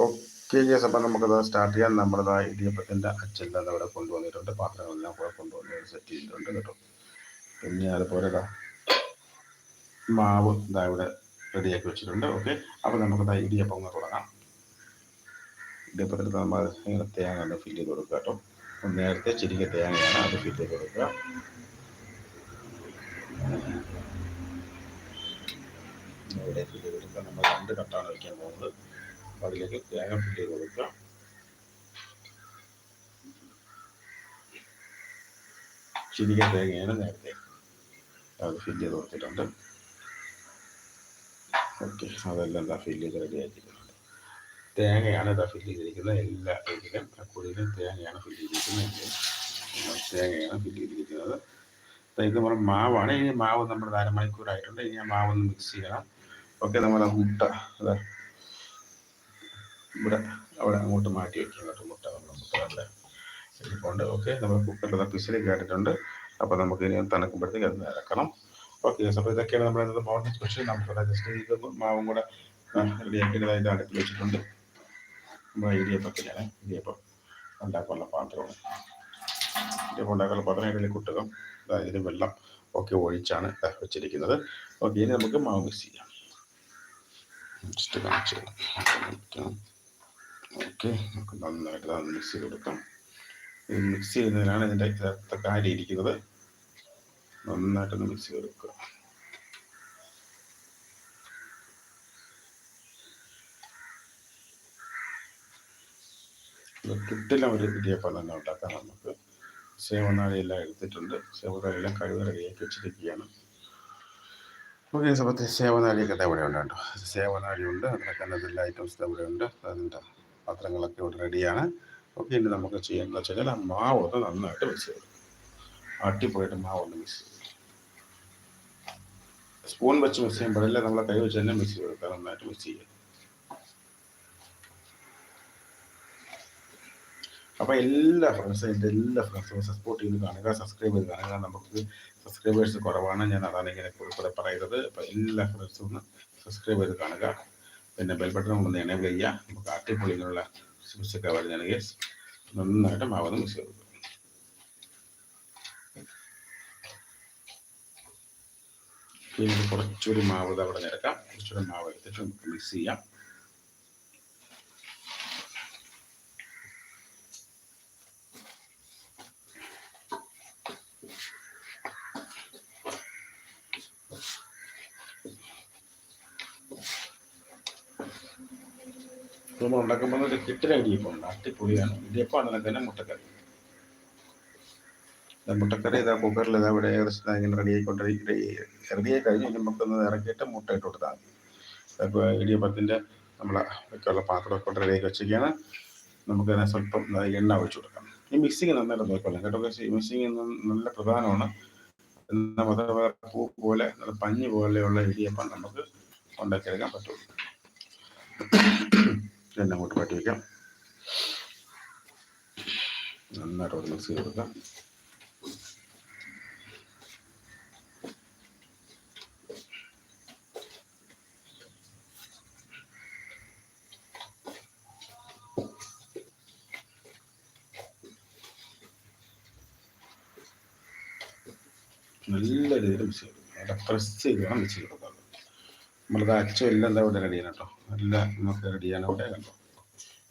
Okay yes അപ്പം നമുക്കത് start ചെയ്യാം നമ്മളത് ഇടിയപ്പത്തിന്റെ അച്ചെല്ലാം അവിടെ കൊണ്ടുവന്നിട്ടുണ്ട്. പാത്രങ്ങളെല്ലാം കൂടെ കൊണ്ടുവന്ന് സെറ്റ് ചെയ്തിട്ടുണ്ട് കേട്ടോ. പിന്നെ അതുപോലെ മാവ് ഇതാ ഇവിടെ റെഡിയാക്കി വെച്ചിട്ടുണ്ട്. ഓക്കെ അപ്പോൾ നമുക്കത് ഇടിയപ്പം ഒന്ന് തുടങ്ങാം. ഇടിയപ്പത്തിൽ നമ്മൾ ഇങ്ങനെ തേങ്ങ ഒന്ന് ഫില്ല് ചെയ്ത് കൊടുക്കുക കേട്ടോ. നേരത്തെ ചിരിക്ക തേങ്ങയാണ് അത് ഫില്ല് ചെയ്ത് കൊടുക്കുക. ഇവിടെ ഫില്ല് ചെയ്ത് കൊടുക്കുക. നമ്മൾ രണ്ട് കട്ടാണ് വയ്ക്കാൻ പോകുന്നത്. അതിലേക്ക് തേങ്ങ ഫില്ല് ചെയ്ത് കൊടുക്കുക ചിരിക്ക തേങ്ങയാണ് നേരത്തെ അത് ഫില്ല് ചെയ്ത് കൊടുത്തിട്ടുണ്ട്. ഓക്കെ അതെല്ലാം എന്താ ഫില്ല് ചെയ്ത് റെഡി ആക്കിയിട്ടുണ്ട്. തേങ്ങയാണ് ഇതാ ഫില്ല് ചെയ്തിരിക്കുന്നത് എല്ലാ ഇതിലും കുഴിയിലും തേങ്ങയാണ് ഫില്ല് ചെയ്തിരിക്കുന്നത്. തേങ്ങയാണ് ഫില്ല് ചെയ്തിരിക്കുന്നത്. ഇത് നമ്മുടെ മാവാണ്. ഇനി മാവ് നമ്മൾ അരമണിക്കൂറായിട്ടുണ്ട് ഇനി ആ മാവ് ഒന്ന് മിക്സ് ചെയ്യണം. ഓക്കെ നമ്മൾ മുട്ട. അതെ ഇവിടെ അവിടെ അങ്ങോട്ട് മാറ്റി വെച്ചിട്ടുണ്ട് കേട്ടോ മുട്ട മുട്ട നല്ല ഇരിപ്പുണ്ട്. ഓക്കെ നമ്മൾ കുക്കറിൽ പിസിലേക്ക് കേട്ടിട്ടുണ്ട്. അപ്പോൾ നമുക്ക് ഇനി തണുക്കുമ്പോഴത്തേക്ക് അത് ഇറക്കണം ഓക്കെ അപ്പോൾ ഇതൊക്കെയാണ് നമ്മുടെ ഇന്നത്തെ മോർണിംഗ് സ്പെഷ്യൽ നമുക്ക് ജസ്റ്റ് ഇത് മാവും കൂടെ റെഡിയാക്കിയതായിട്ട് അടുപ്പിൽ വെച്ചിട്ടുണ്ട്. നമ്മുടെ ഇടിയപ്പത്തിലാണ്. ഇടിയപ്പം ഉണ്ടാക്കാനുള്ള പാത്രമാണ്. ഇടിയപ്പം ഉണ്ടാക്കാനുള്ള പാത്രം ഇടയിൽ കുട്ടുകം. അതായത് വെള്ളം ഒക്കെ ഒഴിച്ചാണ് വെച്ചിരിക്കുന്നത്. ഓക്കെ ഇനി നമുക്ക് മാവ് മിക്സ് ചെയ്യാം. ജസ്റ്റ് കാണിച്ചു ഓക്കെ. നമുക്ക് നന്നായിട്ട് അത് മിക്സ് ചെയ്ത് കൊടുക്കാം. ഇത് മിക്സ് ചെയ്യുന്നതിനാണ് ഇതിന്റെ യഥാർത്ഥ കാര്യം ഇരിക്കുന്നത്. നന്നായിട്ടൊന്ന് മിക്സ് ചെയ്ത് കൊടുക്കുക. കിട്ടില്ല ഒരു ഇടിയപ്പം തന്നെ ഉണ്ടാക്കാം നമുക്ക്. സേവനാളിയെല്ലാം എടുത്തിട്ടുണ്ട്. സേവനാളിയെല്ലാം കഴിവ് റെഡിയാക്കി വെച്ചിരിക്കുകയാണ്. ഓക്കെ സമയത്ത് സേവനാളിയൊക്കെ ഇവിടെ ഉണ്ട് കേട്ടോ. സേവനാളിയുണ്ട് അതിനൊക്കെ എല്ലാ ഐറ്റംസ് ഇവിടെ ഉണ്ട് അതിന്റെ പാത്രങ്ങളൊക്കെ ഇവിടെ റെഡിയാണ്. ഓക്കെ ഇനി നമുക്ക് ചെയ്യേണ്ടത് വെച്ച് കഴിഞ്ഞാൽ ആ മാവ് ഒന്ന് നന്നായിട്ട് മിക്സ് ചെയ്യും അടിപൊളിയായിട്ട് മാവ് ഒന്ന് മിക്സ് ചെയ്യും സ്പൂൺ വെച്ച് മിക്സ് ചെയ്യുമ്പോഴല്ലേ നമ്മളെ കൈ വെച്ച് തന്നെ മിക്സ് ചെയ്ത് നന്നായിട്ട് മിക്സ് ചെയ്യുക അപ്പോൾ എല്ലാ ഫ്രണ്ട്സും എന്റെ എല്ലാ ഫ്രണ്ട്സും സപ്പോർട്ട് ചെയ്ത് കാണുക സബ്സ്ക്രൈബ് ചെയ്ത് കാണുക. നമുക്ക് സബ്സ്ക്രൈബേഴ്സ് കുറവാണ്. ഞാൻ അതാണ് ഇങ്ങനെ കൂടെ പറയുന്നത്. അപ്പോൾ എല്ലാ ഫ്രണ്ട്സും ഒന്ന് സബ്സ്ക്രൈബ് ചെയ്ത് കാണുക. പിന്നെ ബെൽ ബട്ടൺ ഒന്ന് എനേബിൾ ചെയ്യുക നമുക്ക് അട്ടിപ്പൊളിയിലുള്ള സ്വിച്ചൊക്കെ വരുന്നതാണെങ്കിൽ നന്നായിട്ട് മാവുന്ന മിക്സ് ചെയ്ത് കൊടുക്കുക പിന്നെ കുറച്ചുകൂടി മാവ് അവിടെ നിരക്കാം കുറച്ചുകൂടി മാവ് എടുത്തിട്ട് നമുക്ക് മിക്സ് ചെയ്യാം. നമ്മൾ ഉണ്ടാക്കുമ്പോൾ ഒരു കിട്ടിലെ ഇടിയപ്പം അട്ടിപ്പൊളിയാണ് അടിപൊളിയാണ് ഇടിയപ്പം അതിനെ തന്നെ മുട്ടക്കറി. മുട്ടക്കറി ഇതാ കുക്കറിൽ ഇതാ ഇവിടെ ഏകദേശം ഇങ്ങനെ റെഡി റെഡിയായി കഴിഞ്ഞ് നമുക്കൊന്ന് ഇറക്കിയിട്ട് മുട്ട ഇട്ട് കൊടുത്താൽ മതി. ഇടിയപ്പത്തിന്റെ നമ്മളെ വെക്കാനുള്ള പാത്രമൊക്കെ കൊണ്ട് റെഡി ആക്കി വെച്ചിരിക്കുകയാണ്. നമുക്കതിനെ സ്വല്പം എണ്ണ ഒഴിച്ചു കൊടുക്കാം. ഈ മിക്സിങ് നന്നായിട്ട് നോക്കണം കേട്ടോ മിക്സിങ് നല്ല പ്രധാനമാണ്. പൂ പോലെ നല്ല പഞ്ഞി പോലെയുള്ള ഇടിയപ്പം നമുക്ക് ഉണ്ടാക്കിയെടുക്കാൻ പറ്റുള്ളൂ. എല്ലാം അങ്ങോട്ട് മാറ്റി വയ്ക്കാം നന്നായിട്ട് മിക്സ് ചെയ്ത് കൊടുക്കാം നല്ല രീതിയിൽ മിക്സ് ചെയ്ത് നല്ല പ്രസ് ചെയ്ത് വേണം മിക്സ് ചെയ്ത് കൊടുക്കാം നമ്മളത് അച്ചോ എല്ലാം എന്താ ഇവിടെ ചെയ്യണം കേട്ടോ എല്ലാം നമുക്ക് റെഡിയാണ് ചെയ്യാൻ കണ്ടോ?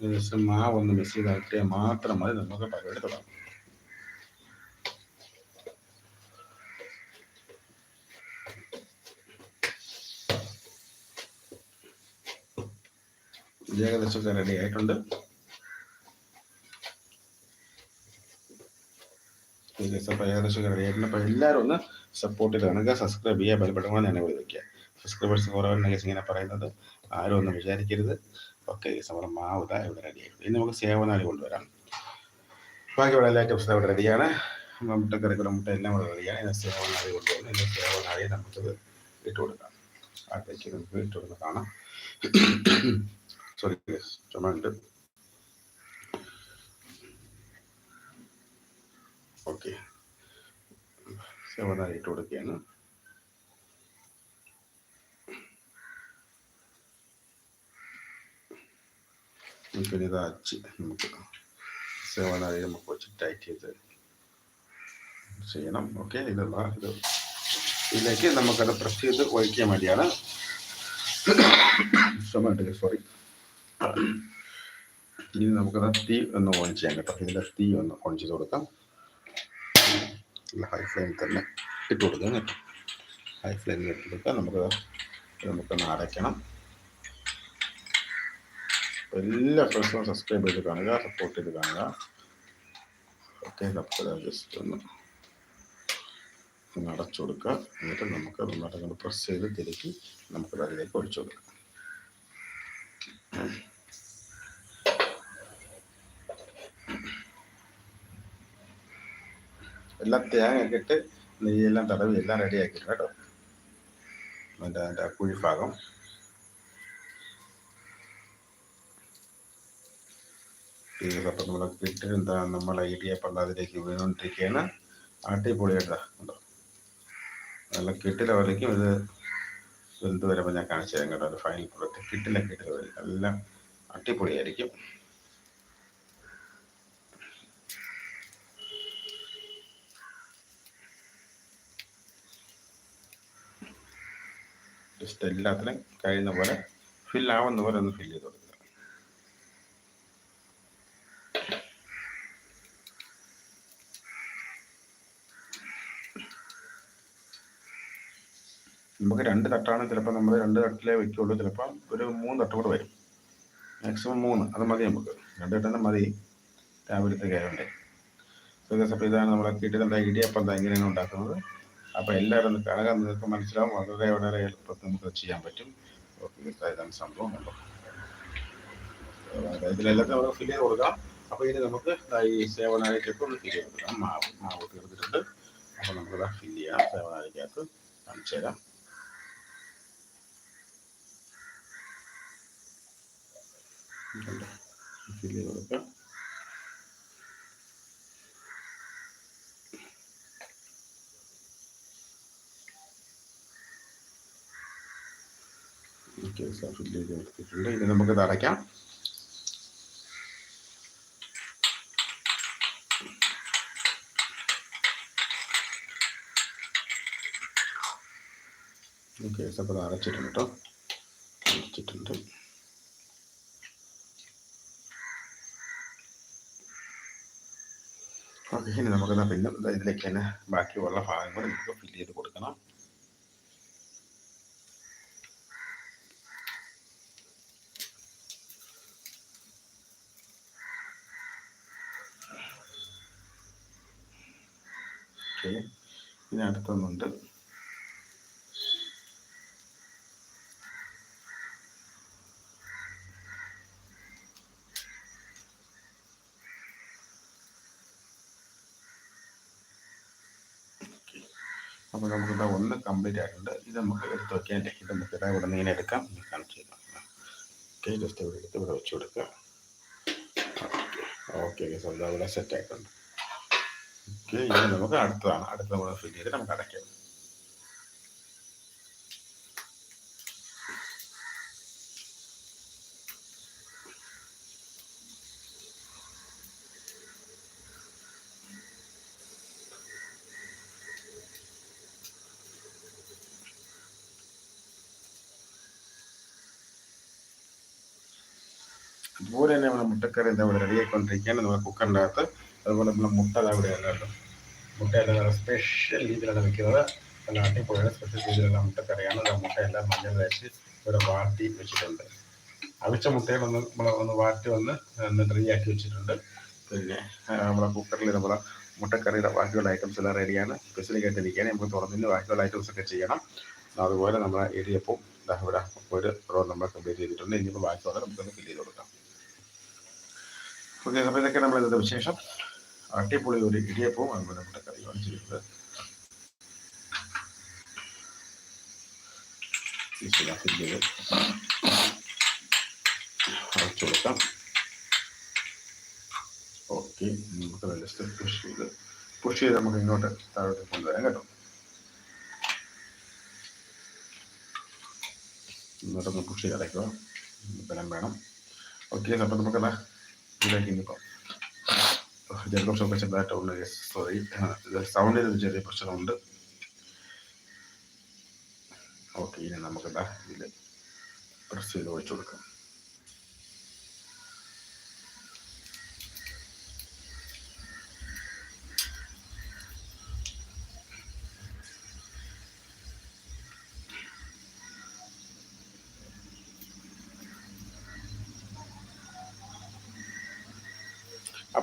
ദിവസം ആ ഒന്ന് മെസ്സേജ് ആക്കിയ മാത്രം മതി നമുക്ക് പരിപാടി തുടങ്ങാം ഏകദേശമൊക്കെ റെഡി ആയിട്ടുണ്ട്. ഏകദേശം ഏകദേശം റെഡി ആയിട്ടുണ്ട്. അപ്പോൾ എല്ലാവരും ഒന്ന് സപ്പോർട്ട് ചെയ്ത് കാണുക സബ്സ്ക്രൈബ് ചെയ്യുക ബലപ്പെടുമ്പോൾ ഞാൻ വിളിക്കാം സബ്സ്ക്രൈബേഴ്സ് കുറവുണ്ടെങ്കിൽ ഇങ്ങനെ പറയുന്നത് ആരും ഒന്നും വിചാരിക്കരുത്. ഓക്കെ നമ്മുടെ മാവുത ഇവിടെ റെഡിയായി ഇനി നമുക്ക് സേവനാളി കൊണ്ടുവരാം. ബാക്കി ഇവിടെ എല്ലാ ടിപ്സും ഇവിടെ റെഡിയാണ് മുട്ട മുട്ടക്കറിക്കുള്ള മുട്ട എല്ലാം ഇവിടെ റെഡിയാണ് ഇതിന് സേവനാളി കൊണ്ടുവന്ന് ഇതിന് സേവനാളി നമുക്കത് ഇട്ട് കൊടുക്കാം. അടുത്തേക്ക് നമുക്ക് ഇട്ട് കൊടുത്ത് കാണാം. സോറി ചുമ ഉണ്ട്. ഓക്കെ. സേവനാളി ഇട്ട് കൊടുക്കുകയാണ്. നമുക്കിനി ഇത് അച്ച് നമുക്ക് സേവനാഴി നമുക്ക് വെച്ച് ടൈറ്റ് ചെയ്ത് ചെയ്യണം. ഓക്കെ ഇത്. ഇതിലേക്ക് നമുക്കത് പ്രസ് ചെയ്ത് ഒഴിക്കാൻ വേണ്ടിയാണ്. സോറി ഇനി നമുക്കത് തീ ഒന്ന് ഓൺ ചെയ്യാം കേട്ടോ. ഇതിന്റെ തീ ഒന്ന് ഓൺ ചെയ്ത് കൊടുക്കാം. ഹൈ ഫ്ലെയിം തന്നെ ഇട്ട് കൊടുക്കാം കേട്ടോ. ഹൈ ഫ്ലെയിമിൽ ഇട്ട് കൊടുക്കാം. നമുക്ക് നമുക്കൊന്ന് അടയ്ക്കണം. എല്ലാ ഫ്രണ്ട്സും സബ്സ്ക്രൈബ് ചെയ്ത് കാണുക സപ്പോർട്ട് ചെയ്ത് കാണുക. ഓക്കെ ജസ്റ്റ് ഒന്ന് ഒന്ന് അടച്ചു കൊടുക്കുക. എന്നിട്ട് നമുക്ക് നന്നായിട്ട് അങ്ങോട്ട് പ്രസ് ചെയ്ത് തിരുക്കി നമുക്ക് അതിലേക്ക് ഒഴിച്ചു കൊടുക്കാം. എല്ലാം തേങ്ങ ഒക്കെ ഇട്ട് നെയ്യെല്ലാം തടവി എല്ലാം റെഡി ആക്കിയിട്ട് കേട്ടോ. അതിന്റെ അതിന്റെ കുഴിഭാഗം അപ്പം നമ്മൾ കിട്ടി എന്താ നമ്മൾ ഇടിയപ്പം അതിലേക്ക് വീണുകൊണ്ടിരിക്കുകയാണ്. അടിപൊളിയായിട്ടാ. നല്ല കിട്ടില വരയ്ക്കും ഇത് വെന്ത് വരുമ്പോൾ ഞാൻ കാണിച്ചു തരാം കേട്ടോ. ഫൈനൽ പ്രൊഡക്റ്റ് കിട്ടില്ല കിട്ടില്ല. വരും എല്ലാം അടിപൊളിയായിരിക്കും. ജസ്റ്റ് എല്ലാത്തിനും കഴിയുന്ന പോലെ ഫില്ലാവുന്ന പോലെ ഒന്ന് ഫില്ല് ചെയ്ത് കൊടുക്കുക നമുക്ക് രണ്ട് തട്ടാണ് ചിലപ്പോൾ നമ്മൾ രണ്ട് തട്ടിലേ വയ്ക്കുള്ളൂ ചിലപ്പോൾ ഒരു മൂന്ന് തട്ട് കൂടെ വരും. മാക്സിമം മൂന്ന്. അത് മതി നമുക്ക്. രണ്ട് തട്ടെ മതി. രാവിലത്തെ കയറണ്ടേ അപ്പോൾ ഇതാണ് നമ്മളെ കിട്ടുന്ന ഇടിയപ്പം എന്താ ഇങ്ങനെയാണ് ഉണ്ടാക്കുന്നത്. അപ്പോൾ എല്ലാവരും ഒന്ന് കാണുക. നിങ്ങൾക്ക് മനസ്സിലാവും വളരെ വളരെ എളുപ്പത്തിൽ നമുക്ക് ചെയ്യാൻ പറ്റും. ഓക്കെ ഇതാണ് സംഭവം. ഉണ്ടോ ഇതിലെല്ലാം നമുക്ക് ഫില്ല് ചെയ്ത് കൊടുക്കാം. അപ്പോൾ ഇനി നമുക്ക് ഈ സേവനാഴിക്കൊക്കെ ഒന്ന് ഫില്ല് ചെയ്ത് കൊടുക്കാം മാവ് മാവ് തീർന്നിട്ടുണ്ട്. അപ്പോൾ നമുക്കത് ഫില്ല് ചെയ്യാം. സേവനാഴിക്കകത്ത് കാണിച്ചു തരാം ഫില്ല് ഇനി നമുക്കിത് അടയ്ക്കാം. ഓക്കെ അപ്പോൾ അടച്ചിട്ടുണ്ട് കേട്ടോ. അടച്ചിട്ടുണ്ട്. ഓക്കെ ഇനി നമുക്കെന്നാൽ പിന്നെ ഇതിലേക്ക് തന്നെ ബാക്കിയുള്ള ഭാഗങ്ങൾ നമുക്ക് ഫില്ല് ചെയ്ത് കൊടുക്കണം. ഓക്കെ ഇനി അടുത്തൊന്നുണ്ട്. അപ്പോൾ നമുക്കിവിടെ ഒന്ന് കംപ്ലീറ്റ് ആയിട്ടുണ്ട്. ഇത് നമുക്ക് എടുത്ത് വയ്ക്കാൻ ഇത് നമുക്ക് ഇതാ ഇവിടെ നിന്ന് എടുക്കാം. കാണിച്ചു തരാം ഓക്കെ ജസ്റ്റ് ഇവിടെ എടുത്ത് ഇവിടെ വെച്ച് കൊടുക്കുക. ഓക്കെ ഓക്കെ സ്വന്തം ഇവിടെ സെറ്റ് ആയിട്ടുണ്ട്. ഓക്കെ ഇനി നമുക്ക് അടുത്തതാണ്. അടുത്ത നമ്മൾ ഫിൽ ചെയ്ത് നമുക്ക് അടയ്ക്കാം. അതുപോലെ തന്നെ നമ്മുടെ മുട്ടക്കറി എന്താ പറയുക റെഡിയായിക്കൊണ്ടിരിക്കുകയാണ്. നമ്മുടെ കുക്കറിന്റെ അകത്ത് അതുപോലെ നമ്മുടെ മുട്ട അവിടെയല്ല കേട്ടോ. മുട്ടയെല്ലാം നല്ല സ്പെഷ്യൽ രീതിയിലാണ് വെക്കുന്നത്. നല്ല അടിപൊളിയാണ്. സ്പെഷ്യൽ രീതിയിലുള്ള മുട്ടക്കറിയാണ്. ആ മുട്ടയെല്ലാം മഞ്ഞൾ തേച്ച് ഇവിടെ വാട്ടി വെച്ചിട്ടുണ്ട്. അവിച്ച മുട്ടകളൊന്ന് നമ്മൾ ഒന്ന് വാട്ടി വന്ന് ഒന്ന് ഡ്രൈ ആക്കി വെച്ചിട്ടുണ്ട്. പിന്നെ നമ്മുടെ കുക്കറിൽ നമ്മുടെ മുട്ടക്കറിയുടെ ബാക്കിയുള്ള ഐറ്റംസ് എല്ലാം റെഡിയാണ് സ്പെഷ്യലായിട്ട് ഇരിക്കുകയാണ്. നമുക്ക് തുറന്നിന് ബാക്കിയുള്ള ഐറ്റംസ് ഒക്കെ ചെയ്യണം. അതുപോലെ നമ്മുടെ ഇടിയപ്പം ഇവിടെ ഒരു റോ നമ്മൾ കംപ്ലീറ്റ് ചെയ്തിട്ടുണ്ട്. ഇനിയിപ്പോൾ ബാക്കിയുള്ള നമുക്കൊന്ന് ഫില്ല് ചെയ്ത് കൊടുക്കാം. അപ്പോൾ ഇതൊക്കെ നമ്മൾ ഇന്നത്തെ വിശേഷം. അട്ടിപ്പൊളി ഒരു ഇടിയപ്പവും അതുപോലെ മുട്ടക്കറിയുമാണ് കറിയുമാണ് ചെയ്യുന്നത് ജസ്റ്റ് പുഷ് ചെയ്ത് നമുക്ക് ഇങ്ങോട്ട് താഴോട്ട് കൊണ്ടുവരാം കേട്ടോ. ഇങ്ങോട്ടൊന്ന് പുഷ് ചെയ്ത് അടയ്ക്കുക ബലം വേണം. ഓക്കെ അപ്പം നമുക്കെന്നാ ഇതിലേക്ക് ഇനിയിപ്പം ജലദോഷമൊക്കെ ചെറുതായിട്ടുണ്ട് സോറി സൗണ്ടിൽ ഒരു ചെറിയ പ്രശ്നമുണ്ട്. ഓക്കെ ഇനി നമുക്കെന്താ ഇതിൽ പ്രസ് ചെയ്ത് ഒഴിച്ചു കൊടുക്കാം.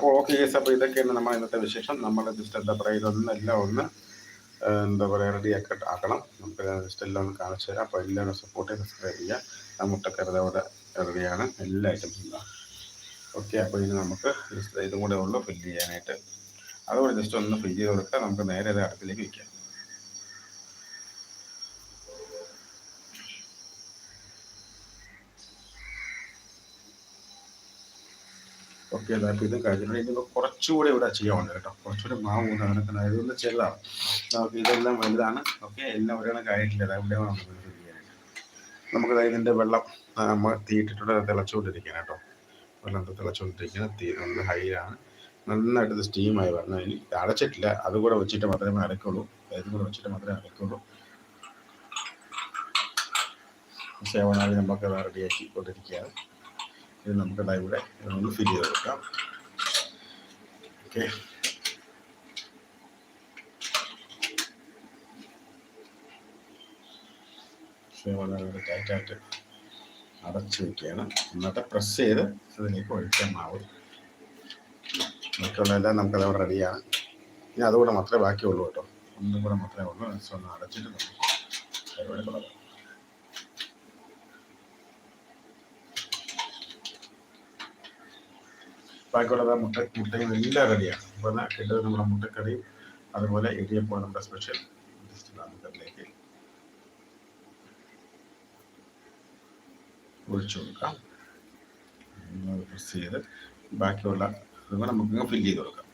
അപ്പോൾ ഓക്കെ കേസ് അപ്പോൾ ഇതൊക്കെയാണ് നമ്മൾ ഇന്നത്തെ വിശേഷം. നമ്മൾ ജസ്റ്റ് എന്താ പറയുക ഇതൊന്നെല്ലാം ഒന്ന് എന്താ പറയുക റെഡി ആക്കി ആക്കണം. നമുക്ക് ജസ്റ്റ് എല്ലാം ഒന്ന് കാണിച്ചു തരാം. അപ്പോൾ എല്ലാവരും സപ്പോർട്ട് ചെയ്ത് സബ്സ്ക്രൈബ് ചെയ്യുക. ആ മുട്ടക്കരുത് അവിടെ റെഡിയാണ് എല്ലാ ഐറ്റംസും ഓക്കെ അപ്പോൾ ഇനി നമുക്ക് ജസ്റ്റ് ഇതും കൂടെ ഉള്ളൂ ഫില്ല് ചെയ്യാനായിട്ട്. അതുകൂടെ ജസ്റ്റ് ഒന്ന് ഫില്ല് ചെയ്ത് കൊടുക്കുക. നമുക്ക് നേരെ അത് അടുപ്പിലേക്ക് വയ്ക്കാം. ഓക്കെ അപ്പോൾ ഇത് കഴിഞ്ഞിട്ട് ഇനി കുറച്ചുകൂടി ഇവിടെ ചെയ്യാവുണ്ട് കേട്ടോ. കുറച്ചുകൂടി മാവ് കൊണ്ട് അങ്ങനെ ഇതൊന്ന് ചെറുതാണ് നമുക്ക് ഇതെല്ലാം വലുതാണ്. ഓക്കെ? എല്ലാം ഒരേ കണക്കായിട്ടില്ല ഇവിടെ നമുക്ക് ചെയ്യാനായിട്ട്. നമുക്ക് ഇതിന്റെ വെള്ളം നമ്മൾ തീയിട്ടിട്ടുണ്ട്. തിളച്ചുകൊണ്ടിരിക്കണം കേട്ടോ. വെള്ളം തിളച്ചുകൊണ്ടിരിക്കുന്നത് തീ നല്ല ഹൈയാണ് നന്നായിട്ട് ഇത് സ്റ്റീമായി വരണം. ഇനി അടച്ചിട്ടില്ല. അതുകൂടെ വെച്ചിട്ട് മാത്രമേ അടയ്ക്കുള്ളൂ ഇതും കൂടെ വെച്ചിട്ട് മാത്രമേ അടയ്ക്കുള്ളൂ സേവനാവി നമുക്ക് റെഡിയാക്കി കൊണ്ടിരിക്കുകയാണ് ഇത് നമുക്ക് ഇവിടെ ഒന്ന് ഫിൽ ചെയ്ത് കൊടുക്കാം ഓക്കെ ടൈറ്റായിട്ട് അടച്ച് വയ്ക്കുകയാണ് എന്നിട്ട് പ്രസ് ചെയ്ത് അതിലേക്ക് ഒഴിക്കാൻ മാവ്. നമുക്കത് അവിടെ റെഡിയാണ് ഇനി അതുകൂടെ മാത്രമേ ബാക്കിയുള്ളൂ കേട്ടോ. ഒന്നും കൂടെ മാത്രമേ ഉള്ളൂ. ഒന്ന് അടച്ചിട്ട് നമുക്ക് പരിപാടി തുടങ്ങാം. ബാക്കിയുള്ളത് മുട്ട മുട്ടയും എല്ലാം റെഡിയാണ് അപ്പോൾ കിട്ടുന്നത് നമ്മുടെ മുട്ടക്കറിയും അതുപോലെ ഇടിയപ്പോൾ നമ്മുടെ സ്പെഷ്യൽ അതിലേക്ക് ഒഴിച്ചു കൊടുക്കാം. പ്രസ് ചെയ്ത് ബാക്കിയുള്ള അതുപോലെ നമുക്ക് ഫില്ല് ചെയ്ത് കൊടുക്കാം.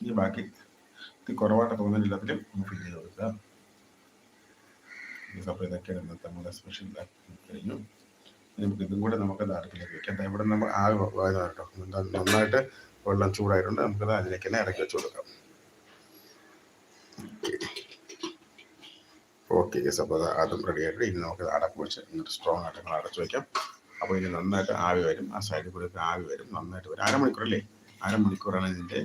ഇനി ബാക്കി ഇത് കുറവായിട്ട് തോന്നുന്നില്ലാത്തിലും നമുക്ക് ഫില്ല് ചെയ്ത് കൊടുക്കാം. അപ്പോൾ ഇന്നത്തെ നമ്മുടെ സ്പെഷ്യൽ കഴിഞ്ഞു നമുക്ക് ഇതും കൂടെ നമുക്ക് അടുപ്പിലേക്ക് വെക്കാം. ഇവിടെ നമ്മൾ ആ കേട്ടോ. നന്നായിട്ട് വെള്ളം ചൂടായിട്ടുണ്ട് നമുക്കത് അതിലേക്ക് തന്നെ ഇറക്കി വെച്ച് കൊടുക്കാം. ഓക്കെ യെസ് അപ്പോൾ അതും റെഡി ആയിട്ട് ഇനി നമുക്ക് അടപ്പ് വെച്ച് എന്നിട്ട് സ്ട്രോങ് ആയിട്ട് നമ്മൾ അടച്ചു വയ്ക്കാം അപ്പോൾ ഇനി നന്നായിട്ട് ആവി വരും. ആ സൈഡിൽ കൂടെ ആവി വരും. നന്നായിട്ട് വരും. അരമണിക്കൂറല്ലേ? അരമണിക്കൂറാണ് ഇതിന്റെ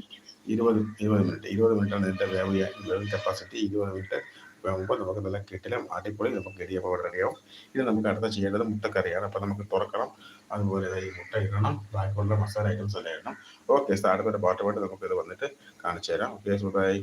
ഇരുപത് ഇരുപത് മിനിറ്റ് ഇരുപത് മിനിറ്റാണ് ഇതിന്റെ വേവ് വേവ് കപ്പാസിറ്റി ഇരുപത് മിനിറ്റ് വേകുമ്പോൾ നമുക്ക് നല്ല കിട്ടിലും അടിപൊളി നമുക്ക് ഇടിയപ്പം ഇവിടെ റെഡിയാവും ഇത് നമുക്ക് അടുത്ത ചെയ്യേണ്ടത് മുട്ടക്കറിയാണ്. അപ്പോൾ നമുക്ക് തുറക്കണം. അതുപോലെ ഈ മുട്ട ഇടണം. ബാക്കിയുള്ള മസാല ഐറ്റംസ് എല്ലാം ഇടണം. ഓക്കെ അടുത്തൊരു പാട്ട് പാട്ട് നമുക്ക് ഇത് വന്നിട്ട് കാണിച്ചു തരാം ഓക്കെ സുഖമായി